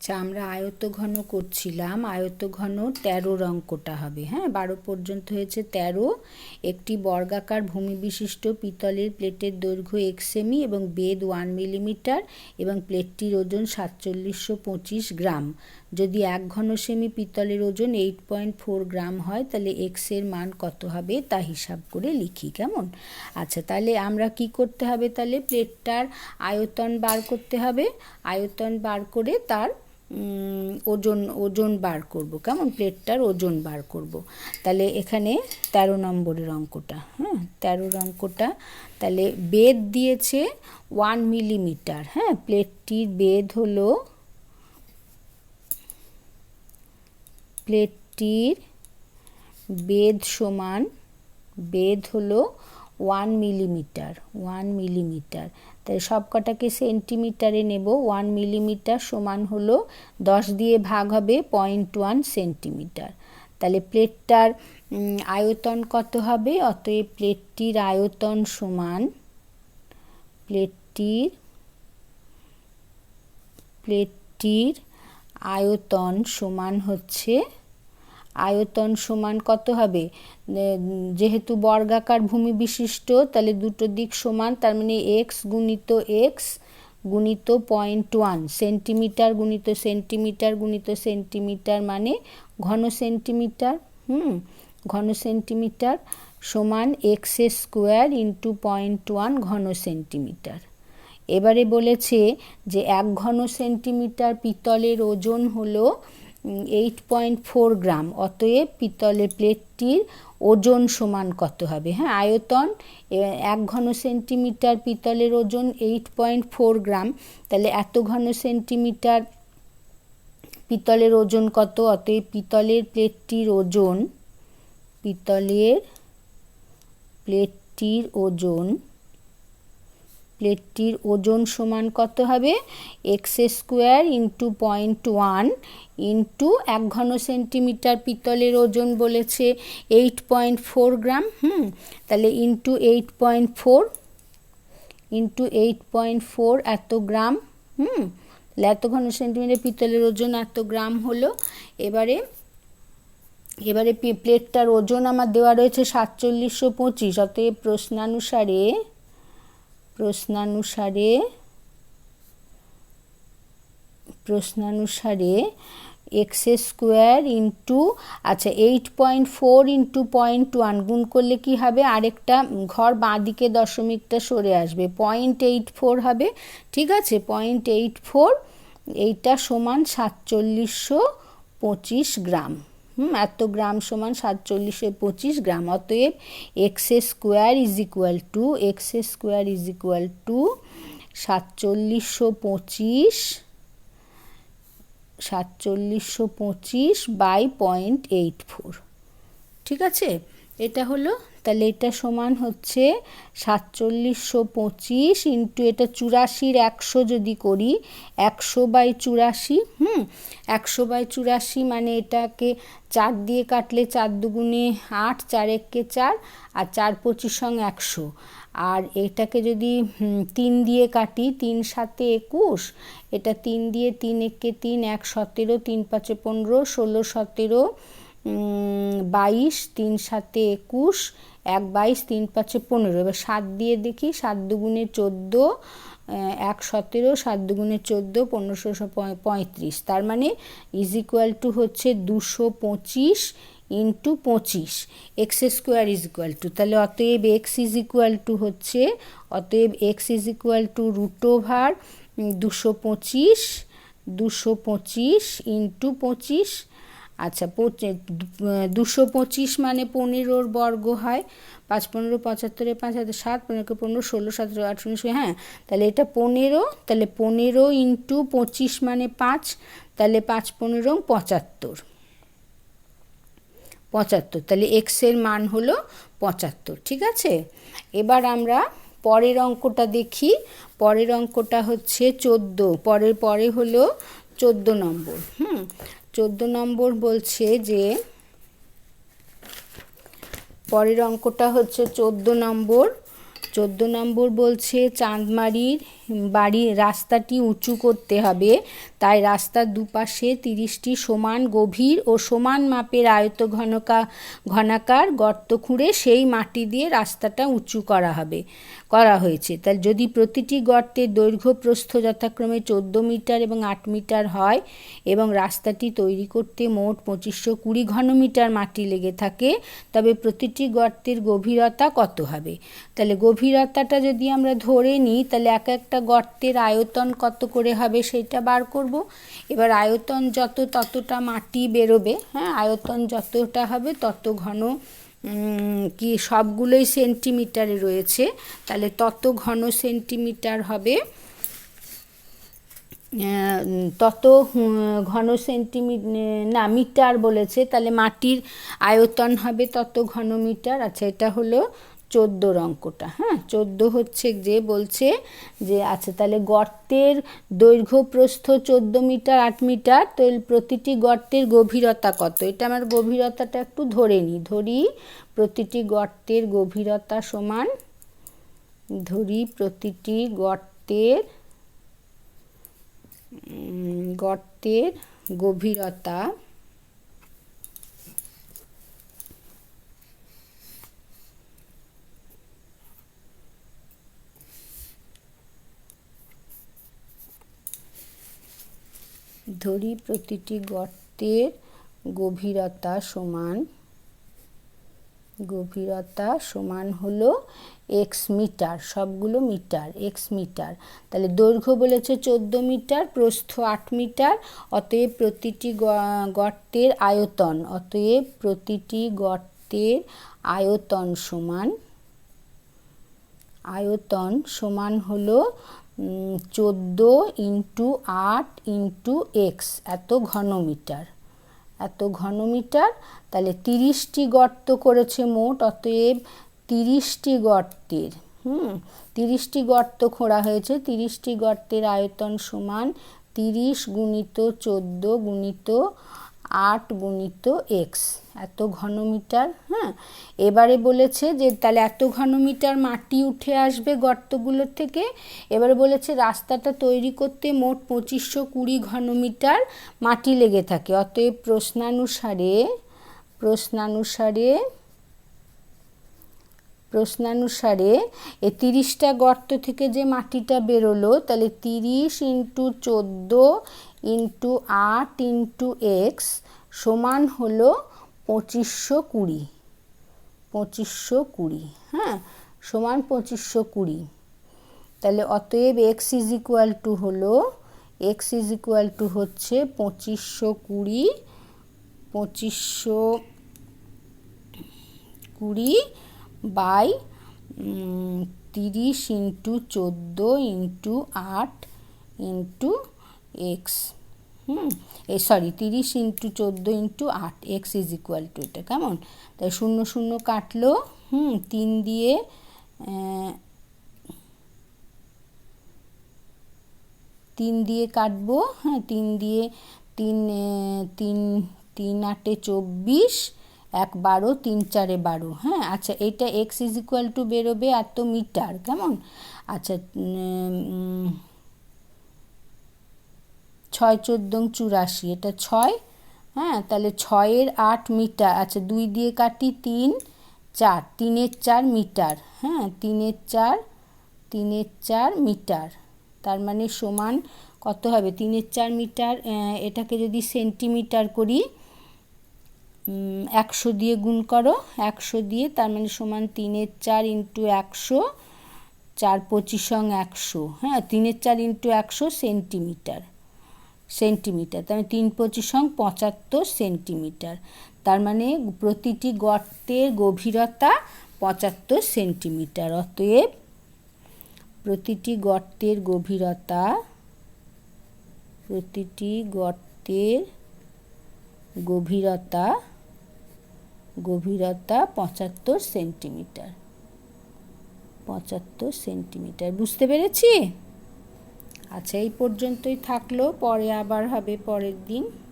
আচ্ছা আমরা আয়ত ঘন করছিলাম। আয়ত ঘন তেরোর অঙ্কটা হবে হ্যাঁ? বারো পর্যন্ত হয়েছে তেরো। একটি বর্গাকার ভূমি বিশিষ্ট পিতলের প্লেটের দৈর্ঘ্য এক সেমি এবং বেদ ওয়ান মিলিমিটার এবং প্লেটটির ওজন সাতচল্লিশশো পঁচিশ গ্রাম। যদি এক ঘন সেমি পিতলের ওজন এইট পয়েন্ট ফোর গ্রাম হয়, তাহলে এক্সের মান কত হবে তা হিসাব করে লিখি, কেমন? আচ্ছা তাহলে আমরা কি করতে হবে তাহলে? প্লেটটার আয়তন বার করতে হবে। আয়তন বার করে তার ওজন ওজন বার করব। কেমন? প্লেটটার ওজন বার করব। তাহলে এখানে ১৩ নম্বরের অঙ্কটা হ্যাঁ? তেরোর অঙ্কটা, তাহলে বেদ দিয়েছে ওয়ান মিলিমিটার হ্যাঁ? প্লেটটির বেদ হলো, প্লেটটির বেদ সমান বেদ হলো ওয়ান মিলিমিটার ওয়ান মিলিমিটার। তাই সব কটাকে সেন্টিমিটারে নেব। ওয়ান মিলিমিটার সমান হলো দশ দিয়ে ভাগ হবে পয়েন্ট ওয়ান সেন্টিমিটার। তাহলে প্লেটটার আয়তন কত হবে? অতএব প্লেটটির আয়তন সমান প্লেটটির প্লেটটির আয়তন সমান হচ্ছে আয়তন সমান কত হবে? যেহেতু বর্গাকার ভূমি বিশিষ্ট, তাহলে দুটো দিক সমান, তার মানে এক্স গুণিত এক্স গুণিত পয়েন্ট ওয়ান সেন্টিমিটার গুণিত সেন্টিমিটার গুণিত সেন্টিমিটার মানে ঘন সেন্টিমিটার হুম? ঘন সেন্টিমিটার সমান x square into point one ঘন সেন্টিমিটার এবারে বলেছে যে এক ঘন সেন্টিমিটার পিতলের ওজন হলো এইট পয়েন্ট ফোর গ্রাম। অতএব পিতলের প্লেটটির ওজন সমান কত হবে? হ্যাঁ আয়তন এক ঘন সেন্টিমিটার পিতলের ওজন এইট পয়েন্ট ফোর গ্রাম। তাহলে এত ঘন সেন্টিমিটার পিতলের ওজন কত? অতএব পিতলের প্লেটটির ওজন, পিতলের প্লেটটির ওজন প্লেটটির ওজন সমান কত হবে? X square into point one into এক ঘন সেন্টিমিটার পিতলের ওজন বলেছে। এইট পয়েন্ট ফোর গ্রাম, হুম? তাহলে into eight point four into eight point four এত গ্রাম, হুম? তাহলে এত ঘন সেন্টিমিটার পিতলের ওজন এত গ্রাম হলো। এবারে এবারে প্লেটটার ওজন আমার দেওয়া রয়েছে সাতচল্লিশশো পঁচিশ, অতএব প্রশ্নানুসারে প্রশ্নানুসারে প্রশ্নানুসারে এক্স স্কোয়ার ইন্টু আচ্ছা eight point four into point one গুণ করলে কি হবে? আরেকটা ঘর বাঁ দিকে দশমিকটা সরে আসবে। পয়েন্ট এইট ফোর হবে, ঠিক আছে? পয়েন্ট এইট ফোর এইটা সমান সাতচল্লিশশো পঁচিশ গ্রাম। হুম, এত গ্রাম সমান সাতচল্লিশে পঁচিশ গ্রাম, অতএব x square is equal to, x square is equal to সাতচল্লিশশো পঁচিশ সাতচল্লিশশো পঁচিশ বাই পয়েন্ট এইট ফোর। ঠিক আছে? এটা হলো, তাহলে এটা সমান হচ্ছে সাতচল্লিশশো পঁচিশ ইন্টু এটা চুরাশির একশো যদি করি, একশো বাই চুরাশি, হুম? একশো বাই চুরাশি মানে এটাকে চার দিয়ে কাটলে চার দুগুণে আট, চার এককে চার, আর চার পঁচিশ সঙ্গে একশো। আর এটাকে যদি তিন দিয়ে কাটি, তিন সাতে একুশ, এটা তিন দিয়ে তিন একে তিন, এক সতেরো, তিন পাঁচে পনেরো, ষোলো সতেরো বাইশ, তিন সাতে একুশ, এক বাইশ, তিন পাঁচে পনেরো। এবার সাত দিয়ে দেখি, সাত দুগুণে চোদ্দ এক সতেরো, সাত দুগুণে চোদ্দ, পনেরোশো পঁয়ত্রিশ। তার মানে ইজ ইকুয়াল টু হচ্ছে দুশো পঁচিশ ইন্টু পঁচিশ। X square is equal to তাহলে অতএব এক্স ইজ ইকুয়াল টু হচ্ছে, অতএব x is equal to root over দুশো পঁচিশ দুশো পঁচিশ ইন্টু পঁচিশ। আচ্ছা দুশো পঁচিশ মানে পনেরোর বর্গ হয়। পাঁচ পনেরো, পঁচাত্তরে, পাঁচ হাজার সাত পনেরো পনেরো, ষোলো, সতেরো, আঠেরো উনিশশো হ্যাঁ তাহলে এটা পনেরো, তাহলে পনেরো ইন্টু পঁচিশ মানে পাঁচ, তাহলে পাঁচ পনেরো, পঁচাত্তর। পঁচাত্তর, তাহলে এক্সের মান হলো পঁচাত্তর, ঠিক আছে? এবার আমরা পরের অঙ্কটা দেখি। পরের অঙ্কটা হচ্ছে চোদ্দ, পরের পরে হলো চোদ্দ নম্বর, হুম? চোদ্দ নম্বর বলছে যে পরের অঙ্কটা হচ্ছে চোদ্দ নম্বর। চোদ্দ নম্বর বলছে চাঁদমারির বাড়ি রাস্তাটি উঁচু করতে হবে। তাই রাস্তার দুপাশে তিরিশটি সমান গভীর ও সমান মাপের আয়ত ঘনকা, ঘনাকার গর্ত খুঁড়ে সেই মাটি দিয়ে রাস্তাটা উঁচু করা হবে, করা হয়েছে। তাই যদি প্রতিটি গর্তের দৈর্ঘ্য প্রস্থ যথাক্রমে চোদ্দ মিটার এবং আট মিটার হয় এবং রাস্তাটি তৈরি করতে মোট পঁচিশশো কুড়ি ঘনমিটার মাটি লেগে থাকে, তবে প্রতিটি গর্তের গভীরতা কত হবে? তাহলে গভীরতাটা যদি আমরা ধরে নিই, তাহলে এক একটা গর্তের আয়তন কত করে হবে সেটা বার করব। এবার আয়তন যত ততটা মাটি বেরোবে হ্যাঁ আয়তন যতটা হবে তত ঘন কি সবগুলোই সেন্টিমিটারে রয়েছে। তাহলে তত ঘন সেন্টিমিটার হবে তত ঘন সেন্টিমিটার না, মিটার বলেছে। তাহলে মাটির আয়তন হবে তত ঘন মিটার। আচ্ছা এটা হলো চোদ্দোর অঙ্কটা হ্যাঁ? চোদ্দ হচ্ছে যে বলছে যে আচ্ছা তাহলে গর্তের দৈর্ঘ্য প্রস্থ চোদ্দ মিটার, আট মিটার, তো প্রতিটি গর্তের গভীরতা কত? এটা আমার গভীরতাটা একটু ধরে নিই ধরি প্রতিটি গর্তের গভীরতা সমান, ধরি প্রতিটি গর্তের গর্তের গভীরতা ধরি প্রতিটি গর্তের গভীরতা সমান গভীরতা সমান হলো এক্স মিটার, সবগুলো মিটার এক্স মিটার। তাহলে দৈর্ঘ্য বলেছে চোদ্দ মিটার, প্রস্থ আট মিটার, অতএব প্রতিটি গর্তের আয়তন, অতএব প্রতিটি গর্তের আয়তন সমান আয়তন সমান হলো চোদ্দ ইন্টু আট ইন্টু এক্স, এত ঘনমিটার। এত ঘনমিটার, তাহলে তিরিশটি গর্ত করেছে মোট, অতএব তিরিশটি গর্তের, হুম, তিরিশটি গর্ত খোঁড়া হয়েছে, তিরিশটি গর্তের আয়তন সমান তিরিশ গুণিত চোদ্দ গুণিত আট গুণিত এক্স। এত ঘনমিটার হ্যাঁ? এবারে বলেছে যে, তাহলে এত ঘনমিটার মাটি উঠে আসবে গর্তগুলোর থেকে? এবারে বলেছে রাস্তাটা তৈরি করতে মোট পঁচিশশো কুড়ি ঘনমিটার মাটি লেগে থাকে। অতএব প্রশ্নানুসারে প্রশ্নানুসারে প্রশ্নানুসারে এই তিরিশটা গর্ত থেকে যে মাটিটা বেরোলো, তাহলে তিরিশ ইন্টু চোদ্দ ইন্টু আট ইন্টু এক্স সমান হলো পঁচিশশো কুড়ি। পঁচিশশো কুড়ি হ্যাঁ? সমান পঁচিশশো কুড়ি। তাহলে অতএব এক্স ইজ ইকুয়াল টু হলো এক্স ইজ ইকুয়াল টু হচ্ছে পঁচিশশো কুড়ি পঁচিশশো কুড়ি বাই তিরিশ ইন্টু চোদ্দ ইন্টু আট ইন্টু এক্স। হুম এই সরি তিরিশ ইন্টু চোদ্দ ইন্টু আট এক্স ইজ ইকুয়াল টু এটা, কেমন? তাই শূন্য শূন্য কাটলো, হুম, তিন দিয়ে তিন দিয়ে কাটবো হ্যাঁ তিন দিয়ে তিন তিন তিন আটে চব্বিশ, এক বারো, তিন চারে বারো হ্যাঁ আচ্ছা এটা এক্স ইজ ইকুয়াল টু বেরোবে এত মিটার, কেমন? আচ্ছা ছয় চোদ্দ চুরাশি, এটা ছয়? হ্যাঁ তাহলে ছয়ের আট মিটার আচ্ছা দুই দিয়ে কাটি তিন, চার, তিনের চার মিটার হ্যাঁ তিনের চার তিনের চার মিটার, তার মানে সমান কত হবে? তিনের চার মিটার এটাকে যদি সেন্টিমিটার করি একশো দিয়ে গুণ করো, একশো দিয়ে, তার মানে সমান তিনের চার ইন্টু একশো, চার পঁচিশ একশো হ্যাঁ তিনের চার ইন্টু একশো সেন্টিমিটার। সেন্টিমিটার, তার মানে তিন পঁচিশ পঁচাত্তর সেন্টিমিটার, তার মানে প্রতিটি গর্তের গভীরতা পঁচাত্তর সেন্টিমিটার, অতএব প্রতিটি গর্তের গভীরতা, প্রতিটি গর্তের গভীরতা গভীরতা পঁচাত্তর সেন্টিমিটার পঁচাত্তর সেন্টিমিটার, বুঝতে পেরেছি? আচ্ছা এই পর্যন্তই থাকল পরে আবার হবে পরের দিন।